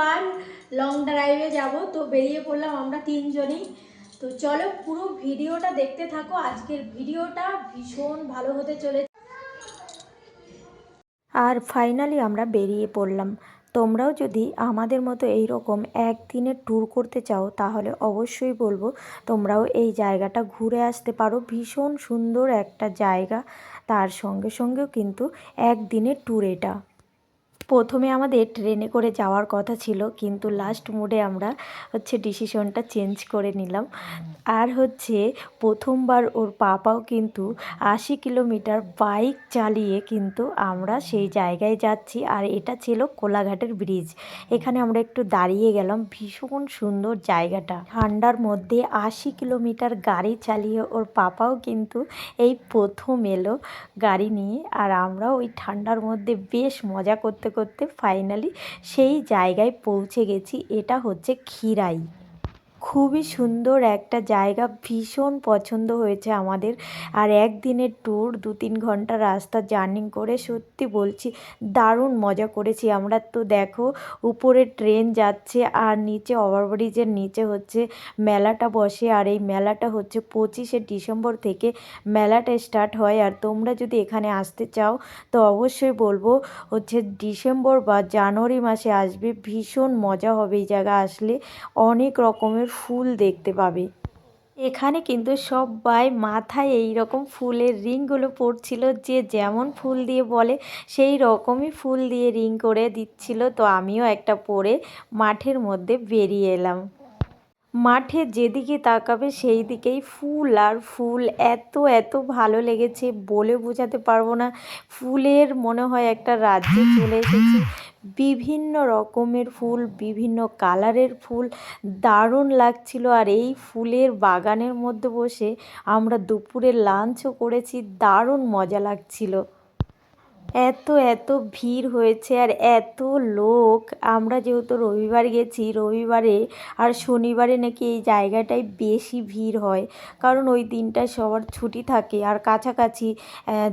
প্রথমবার লং ড্রাইভে যাব, তো বেরিয়ে পড়লাম আমরা তিনজনই। তো চলো পুরো ভিডিওটা দেখতে থাকো, আজকের ভিডিওটা ভীষণ ভালো হতে চলেছে। আর ফাইনালি আমরা বেরিয়ে পড়লাম। তোমরাও যদি আমাদের মতো এই রকম একদিনের ট্যুর করতে চাও, তাহলে অবশ্যই বলব তোমরাও এই জায়গাটা ঘুরে আসতে পারো। ভীষণ সুন্দর একটা জায়গা, তার সঙ্গে সঙ্গেও কিন্তু একদিনের ট্যুর এটা। প্রথমে আমাদের ট্রেনে করে যাওয়ার কথা ছিল, কিন্তু লাস্ট মোডে আমরা হচ্ছে ডিসিশনটা চেঞ্জ করে নিলাম। আর হচ্ছে প্রথমবার ওর পাপাও কিন্তু আশি কিলোমিটার বাইক চালিয়ে কিন্তু আমরা সেই জায়গায় যাচ্ছি, আর এটা ছিল কোলাঘাটের ব্রিজ এখানে আমরা একটু দাঁড়িয়ে গেলাম, ভীষণ সুন্দর জায়গাটা। ঠান্ডার মধ্যে আশি কিলোমিটার গাড়ি চালিয়ে ওর পাপাও কিন্তু এই প্রথম এলো গাড়ি নিয়ে, আর আমরা ওই ঠান্ডার মধ্যে বেশ মজা করতে করতে ফাইনালি সেই জায়গায় পৌঁছে গেছি। এটা হচ্ছে খিরাই খুবই সুন্দর একটা জায়গা, ভীষণ পছন্দ হয়েছে আমাদের। আর একদিনের ট্যুর দু তিন ঘণ্টা রাস্তা জার্নি করে সত্যি বলছি, দারুণ মজা করেছি। আমরা তো দেখো, উপরে ট্রেন যাচ্ছে আর নিচে ওভারব্রিজের নিচে হচ্ছে মেলাটা বসে। আর এই মেলাটা হচ্ছে পঁচিশে ডিসেম্বর থেকে মেলাটা স্টার্ট হয়। আর তোমরা যদি এখানে আসতে চাও, তো অবশ্যই বলব, হচ্ছে ডিসেম্বর বা জানুয়ারি মাসে আসবে। ভীষণ মজা হবে এই জায়গা আসলে। অনেক রকমের ফুল দেখতে পাবে। এখানে কিন্তু সবাই মাথায় এই রকম ফুলের রিংগুলো পড়ছিল যে যেমন ফুল দিয়ে বলে, সেই রকমই ফুল দিয়ে রিং করে দিচ্ছিল। তো আমিও একটা পরে মাঠের মধ্যে বেরিয়ে এলাম। মাঠে যেদিকে তাকাবে সেই দিকেই ফুল, আর ফুল এত এত ভালো লেগেছে বলে বোঝাতে পারব না। ফুলের মনে হয় একটা রাজ্যে চলে এসেছি। বিভিন্ন রকমের ফুল, বিভিন্ন কালারের ফুল। দারুণ লাগছিল। আর এই ফুলের বাগানের মধ্যে বসে আমরা দুপুরে লাঞ্চও করেছি। দারুণ মজা লাগছিল। এত এত ভিড় হয়েছে আর এত লোক। আমরা যেহেতু রবিবার গেছি, রবিবারে আর শনিবারে নাকি এই জায়গাটায় বেশি ভিড় হয়। কারণ ওই দিনটায় সবার ছুটি থাকে আর কাছাকাছি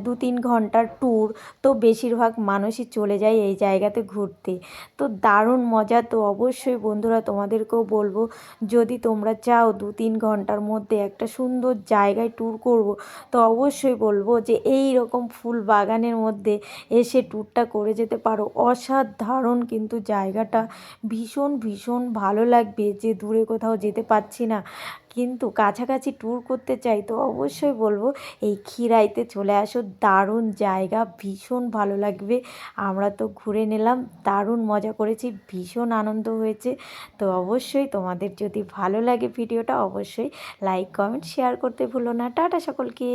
দু তিন ঘণ্টার ট্যুর তো বেশিরভাগ মানুষই চলে যায় এই জায়গাতে ঘুরতে। তো দারুণ মজা। তো অবশ্যই বন্ধুরা তোমাদেরকেও বলব, যদি তোমরা চাও দু তিন ঘণ্টার মধ্যে একটা সুন্দর জায়গায় ট্যুর করব, তো অবশ্যই বলব যে এই রকম ফুল বাগানের মধ্যে এসে ট্যুরটা করে যেতে পারো। অসাধারণ কিন্তু জায়গাটা। ভীষণ ভীষণ ভালো লাগবে যে দূরে কোথাও যেতে পারছি না। কিন্তু কাছাকাছি ট্যুর করতে চাই তো অবশ্যই বলব, এই খিরাইতে চলে আসো। দারুণ জায়গা, ভীষণ ভালো লাগবে। আমরা তো ঘুরে নিলাম, দারুণ মজা করেছি, ভীষণ আনন্দ হয়েছে। তো অবশ্যই তোমাদের যদি ভালো লাগে ভিডিওটা, অবশ্যই লাইক কমেন্ট শেয়ার করতে ভুলো না। টাটা সকলকে!